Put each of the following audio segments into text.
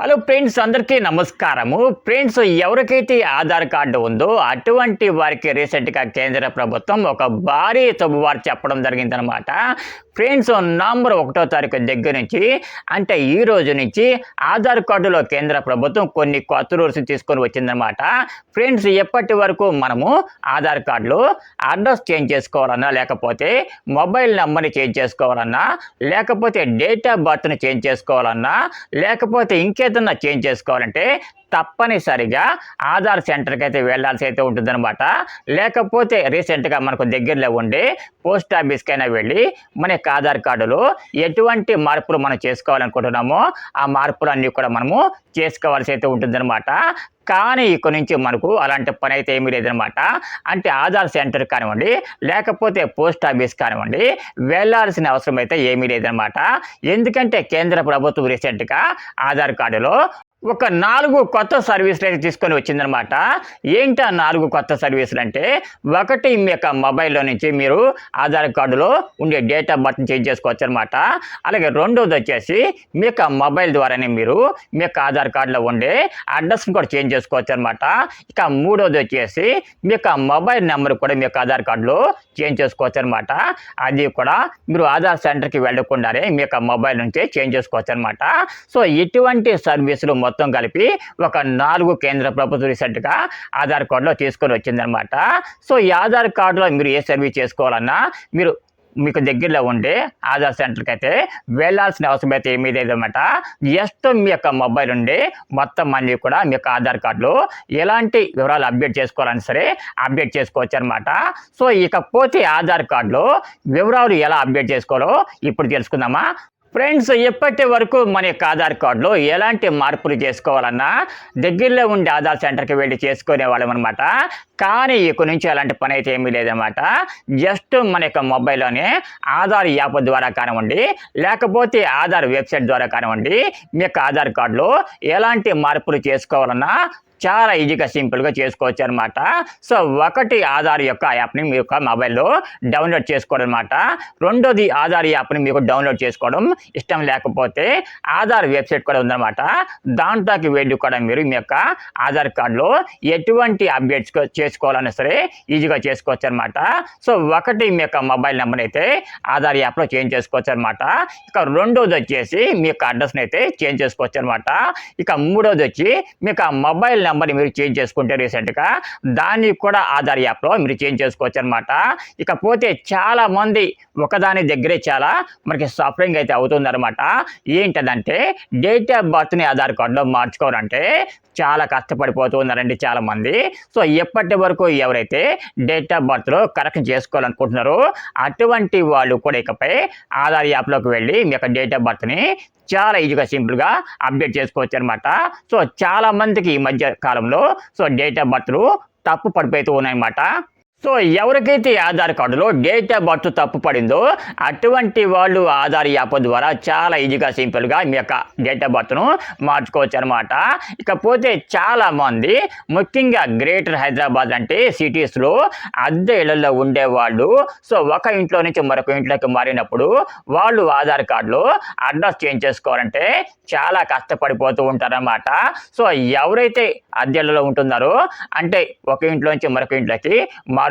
Hello friends అందరికీ నమస్కారము. Friends ఎవరికైతే ఆధార్ కార్డు ఉందో అటువంటి వారికి రీసెంట్గా కేంద్ర ప్రభుత్వం ఒక భారీ శుభవార్త చెప్పడం జరిగిందనమాట ఫ్రెండ్స్ నవంబర్ ఒకటో తారీఖు దగ్గర నుంచి అంటే ఈ రోజు నుంచి ఆధార్ కార్డులో కేంద్ర ప్రభుత్వం కొన్ని కొత్త రూల్స్ తీసుకొని వచ్చిందనమాట ఫ్రెండ్స్ ఎప్పటి వరకు మనము ఆధార్ కార్డులో అడ్రస్ చేంజ్ చేసుకోవాలన్నా లేకపోతే మొబైల్ నెంబర్ని చేంజ్ చేసుకోవాలన్నా లేకపోతే డేట్ ఆఫ్ బర్త్ని చేంజ్ చేసుకోవాలన్నా లేకపోతే ఇంకే ఏదన్నా చేంజ్ చేసుకోవాలంటే తప్పనిసరిగా ఆధార్ సెంటర్కి అయితే వెళ్ళాల్సి అయితే ఉంటుందన్నమాట. లేకపోతే రీసెంట్గా మనకు దగ్గరలో ఉండే పోస్ట్ ఆఫీస్కైనా వెళ్ళి మన యొక్క ఆధార్ కార్డులో ఎటువంటి మార్పులు మనం చేసుకోవాలనుకుంటున్నామో ఆ మార్పులన్నీ కూడా మనము చేసుకోవాల్సి అయితే ఉంటుందన్నమాట. కానీ ఇక్కడి నుంచి మనకు అలాంటి పని అయితే ఏమీ లేదనమాట అంటే ఆధార్ సెంటర్ కానివ్వండి లేకపోతే పోస్ట్ ఆఫీస్ కానివ్వండి వెళ్ళాల్సిన అవసరం అయితే ఏమీ లేదనమాట ఎందుకంటే కేంద్ర ప్రభుత్వం రీసెంట్గా ఆధార్ కార్డులో ఒక నాలుగు కొత్త సర్వీసులు అయితే తీసుకొని వచ్చిందనమాట. ఏంటి ఆ నాలుగు కొత్త సర్వీసులు అంటే ఒకటి మీ యొక్క మొబైల్లో నుంచి మీరు ఆధార్ కార్డులో ఉండే డేట్ ఆఫ్ చేంజ్ చేసుకోవచ్చు అనమాట అలాగే రెండోది వచ్చేసి మీ యొక్క మొబైల్ ద్వారానే మీరు మీ యొక్క ఆధార్ కార్డులో ఉండే అడ్రస్ని కూడా చేంజ్ చేసుకోవచ్చు అనమాట ఇక మూడోది వచ్చేసి మీ యొక్క మొబైల్ నెంబర్ కూడా మీ యొక్క ఆధార్ కార్డులో చేంజ్ చేసుకోవచ్చు అనమాట అది కూడా మీరు ఆధార్ సెంటర్కి వెళ్ళకుండానే మీ యొక్క మొబైల్ నుంచే చేంజ్ చేసుకోవచ్చు అనమాట సో ఇటువంటి సర్వీసులు మొత్తం కలిపి ఒక నాలుగు కేంద్ర ప్రభుత్వ రీసెంట్గా ఆధార్ కార్డులో తీసుకొని వచ్చిందనమాట సో ఈ ఆధార్ కార్డులో మీరు ఏ సర్వీస్ చేసుకోవాలన్నా మీరు మీకు దగ్గరలో ఉండే ఆధార్ సెంటర్కి అయితే వెళ్ళాల్సిన అవసరం అయితే ఏమీ లేదన్నమాట. జస్ట్ మీ యొక్క మొబైల్ ఉండి మొత్తం అన్నీ కూడా మీ యొక్క ఆధార్ కార్డులో ఎలాంటి వివరాలు అప్డేట్ చేసుకోవాలని సరే అప్డేట్ చేసుకోవచ్చు అనమాట సో ఇకపోతే ఆధార్ కార్డులో వివరాలు ఎలా అప్డేట్ చేసుకోవాలో ఇప్పుడు తెలుసుకుందామా? ఫ్రెండ్స్ ఇప్పటి వరకు మన యొక్క ఆధార్ కార్డులో ఎలాంటి మార్పులు చేసుకోవాలన్నా దగ్గరలో ఉండే ఆధార్ సెంటర్కి వెళ్ళి చేసుకునే వాళ్ళం అనమాట కానీ ఇక నుంచి అలాంటి పని అయితే ఏమీ లేదన్నమాట. జస్ట్ మన యొక్క మొబైల్లోనే ఆధార్ యాప్ ద్వారా కానివ్వండి లేకపోతే ఆధార్ వెబ్సైట్ ద్వారా కానివ్వండి మీ యొక్క ఆధార్ కార్డులో ఎలాంటి మార్పులు చేసుకోవాలన్నా చాలా ఈజీగా సింపుల్గా చేసుకోవచ్చు అనమాట సో ఒకటి ఆధార్ యొక్క యాప్ని మీ యొక్క మొబైల్లో డౌన్లోడ్ చేసుకోవడం అనమాట రెండోది ఆధార్ యాప్ని మీకు డౌన్లోడ్ చేసుకోవడం ఇష్టం లేకపోతే ఆధార్ వెబ్సైట్ కూడా ఉందన్నమాట. దాంట్లోకి వెళ్ళి కూడా మీరు మీ యొక్క ఆధార్ కార్డులో ఎటువంటి అప్డేట్స్ చేసుకోవాలన్నా సరే ఈజీగా చేసుకోవచ్చు అనమాట సో ఒకటి మీ యొక్క మొబైల్ నెంబర్ అయితే ఆధార్ యాప్లో చేంజ్ చేసుకోవచ్చు అనమాట ఇక రెండోది వచ్చేసి మీ యొక్క అడ్రస్ని అయితే చేంజ్ చేసుకోవచ్చు అనమాట ఇక మూడోది వచ్చి మీకు ఆ మొబైల్ నెంబర్ని మీరు చేంజ్ చేసుకుంటే రీసెంట్గా దాన్ని కూడా ఆధార్ యాప్లో మీరు చేంజ్ చేసుకోవచ్చు అనమాట ఇకపోతే చాలామంది ఒకదాని దగ్గరే చాలా మనకి సఫరింగ్ అయితే అవుతుందన్నమాట ఏంటదంటే డేట్ ఆఫ్ బర్త్ని ఆధార్ కార్డులో మార్చుకోవాలంటే చాలా కష్టపడిపోతున్నారండి చాలామంది. సో ఎప్పటి వరకు ఎవరైతే డేట్ ఆఫ్ బర్త్లో కరెక్ట్ చేసుకోవాలనుకుంటున్నారో అటువంటి వాళ్ళు కూడా ఇకపై ఆధార్ యాప్లోకి వెళ్ళి మీ యొక్క డేట్ ఆఫ్ బర్త్ని చాలా ఈజీగా సింపుల్గా అప్డేట్ చేసుకోవచ్చు అనమాట సో చాలా మందికి ఈ మధ్య కాలంలో సో డేట్ ఆఫ్ బర్త్లు తప్పు పడిపోతూ ఉన్నాయన్నమాట. సో ఎవరికైతే ఆధార్ కార్డులో డేట్ ఆఫ్ బర్త్ తప్పు పడిందో అటువంటి వాళ్ళు ఆధార్ యాప్ ద్వారా చాలా ఈజీగా సింపుల్గా మీ యొక్క డేట్ ఆఫ్ బర్త్ను మార్చుకోవచ్చు అనమాట ఇకపోతే చాలా మంది ముఖ్యంగా గ్రేటర్ హైదరాబాద్ అంటే సిటీస్లో అద్దె ఇళ్ళలో ఉండేవాళ్ళు. సో ఒక ఇంట్లో నుంచి మరొక ఇంట్లోకి మారినప్పుడు వాళ్ళు ఆధార్ కార్డులో అడ్రస్ చేంజ్ చేసుకోవాలంటే చాలా కష్టపడిపోతూ ఉంటారన్నమాట సో ఎవరైతే అద్దె ఇళ్ళలో ఉంటున్నారో అంటే ఒక ఇంట్లో నుంచి మరొక ఇంట్లోకి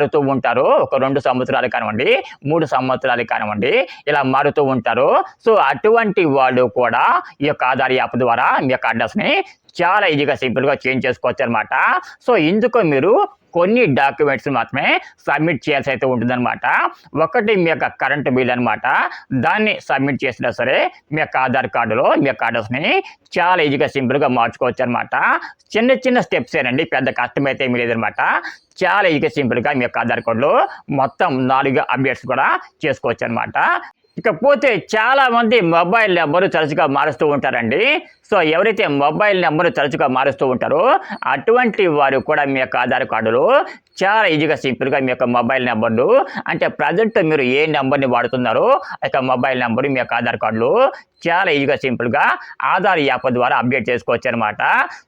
మారుతూ ఉంటారు. ఒక రెండు సంవత్సరాలు కానివ్వండి మూడు సంవత్సరాలు కానివ్వండి ఇలా మారుతూ ఉంటారు. సో అటువంటి వాళ్ళు కూడా ఈ యొక్క ఆధార్ యాప్ ద్వారా మీ యొక్క అడ్రస్ని చాలా ఈజీగా సింపుల్గా చేంజ్ చేసుకోవచ్చు అనమాట సో ఇందుకు మీరు కొన్ని డాక్యుమెంట్స్ మాత్రమే సబ్మిట్ చేయాల్సి అయితే ఉంటుందన్నమాట. ఒకటి మీ యొక్క కరెంట్ బిల్ అనమాట దాన్ని సబ్మిట్ చేసినా సరే మీ యొక్క ఆధార్ కార్డులో మీ యొక్క అడ్రస్ని చాలా ఈజీగా సింపుల్గా మార్చుకోవచ్చు అనమాట చిన్న చిన్న స్టెప్స్ ఏనండి. పెద్ద కష్టం అయితే ఏమీ లేదనమాట చాలా ఈజీగా సింపుల్గా మీ యొక్క ఆధార్ కార్డులో మొత్తం నాలుగు అప్డేట్స్ కూడా చేసుకోవచ్చు అనమాట ఇకపోతే చాలామంది మొబైల్ నెంబరు తరచుగా మారుస్తూ ఉంటారండి. సో ఎవరైతే మొబైల్ నెంబర్ తరచుగా మారుస్తూ ఉంటారో అటువంటి వారు కూడా మీ యొక్క ఆధార్ కార్డులో చాలా ఈజీగా సింపుల్గా మీ యొక్క మొబైల్ నెంబర్లు అంటే ప్రజెంట్ మీరు ఏ నెంబర్ని వాడుతున్నారో ఆ యొక్క మొబైల్ నెంబర్ మీ యొక్క ఆధార్ కార్డులో చాలా ఈజీగా సింపుల్గా ఆధార్ యాప్ ద్వారా అప్డేట్ చేసుకోవచ్చు అనమాట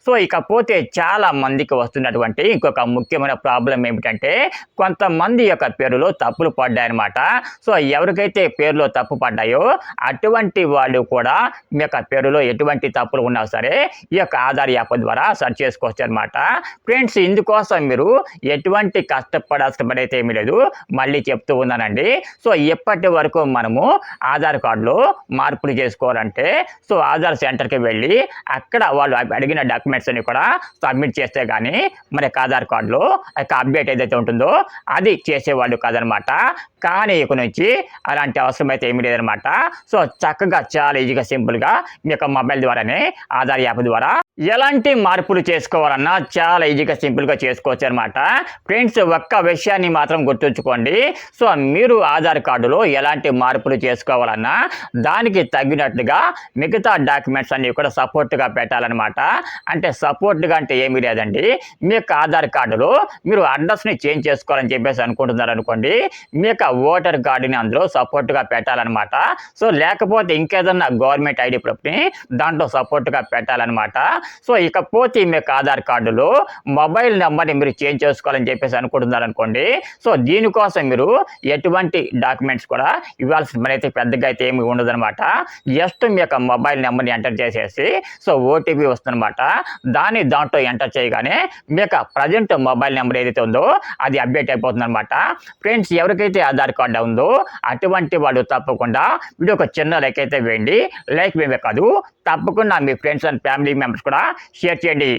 సో ఇకపోతే చాలా మందికి వస్తున్నటువంటి ఇంకొక ముఖ్యమైన ప్రాబ్లం ఏమిటంటే కొంతమంది యొక్క పేరులో తప్పులు పడ్డాయన్నమాట. సో ఎవరికైతే పేరులో తప్పు పడ్డాయో అటువంటి వాళ్ళు కూడా మీ యొక్క పేరులో ఎటువంటి తప్పు తప్పులు ఉన్నా సరే ఈ యొక్క ఆధార్ యాప్ ద్వారా సెర్చ్ చేసుకోవచ్చు అనమాట ఫ్రెండ్స్ ఇందుకోసం మీరు ఎటువంటి కష్టపడాల్సిన పని అయితే ఏమీ లేదు. మళ్ళీ చెప్తూ ఉన్నానండి. సో ఇప్పటి వరకు మనము ఆధార్ కార్డులో మార్పులు చేసుకోవాలంటే సో ఆధార్ సెంటర్కి వెళ్ళి అక్కడ వాళ్ళు అడిగిన డాక్యుమెంట్స్ అన్ని కూడా సబ్మిట్ చేస్తే కానీ మరి ఆధార్ కార్డులో యొక్క అప్డేట్ ఏదైతే ఉంటుందో అది చేసేవాళ్ళు కాదనమాట కానీ ఇక నుంచి అలాంటి అవసరం అయితే ఏమీ లేదనమాట సో చక్కగా చాలా ఈజీగా సింపుల్గా మీ యొక్క మొబైల్ ద్వారానే ఆధార్ యాప్ ద్వారా ఎలాంటి మార్పులు చేసుకోవాలన్నా చాలా ఈజీగా సింపుల్గా చేసుకోవచ్చు అనమాట ఫ్రెండ్స్ ఒక్క విషయాన్ని మాత్రం గుర్తుంచుకోండి. సో మీరు ఆధార్ కార్డులో ఎలాంటి మార్పులు చేసుకోవాలన్నా దానికి తగినట్టుగా మిగతా డాక్యుమెంట్స్ అన్ని కూడా సపోర్ట్గా పెట్టాలన్నమాట. అంటే సపోర్ట్గా అంటే ఏమీ లేదండి. మీ యొక్క ఆధార్ కార్డులో మీరు అడ్రస్ని చేంజ్ చేసుకోవాలని చెప్పేసి అనుకుంటున్నారు అనుకోండి. మీ యొక్క ఓటర్ కార్డుని అందులో సపోర్ట్గా పెట్టాలన్నమాట. సో లేకపోతే ఇంకేదన్నా గవర్నమెంట్ ఐడి ప్రూఫ్ని దాంట్లో సపోర్ట్గా పెట్టాలన్నమాట. సో ఇకపోతే మీ యొక్క ఆధార్ కార్డులో మొబైల్ నెంబర్ని మీరు చేంజ్ చేసుకోవాలని చెప్పేసి అనుకుంటున్నారు అనుకోండి సో దీనికోసం మీరు ఎటువంటి డాక్యుమెంట్స్ కూడా ఇవ్వాల్సిన పని అయితే పెద్దగా అయితే ఏమి ఉండదనమాట జస్ట్ మీ యొక్క మొబైల్ నెంబర్ని ఎంటర్ చేసేసి సో ఓటీపీ వస్తుందన్నమాట. దాన్ని దాంట్లో ఎంటర్ చేయగానే మీ యొక్క ప్రజెంట్ మొబైల్ నెంబర్ ఏదైతే ఉందో అది అప్డేట్ అయిపోతుంది అనమాట ఫ్రెండ్స్ ఎవరికైతే ఆధార్ కార్డు ఉందో అటువంటి వాళ్ళు తప్పకుండా వీడియో ఒక చిన్న లైక్ అయితే వేయండి. లైక్ వేయమే కాదు తప్పకుండా మీ ఫ్రెండ్స్ అండ్ ఫ్యామిలీ మెంబర్స్ కూడా షేర్ చేయండి.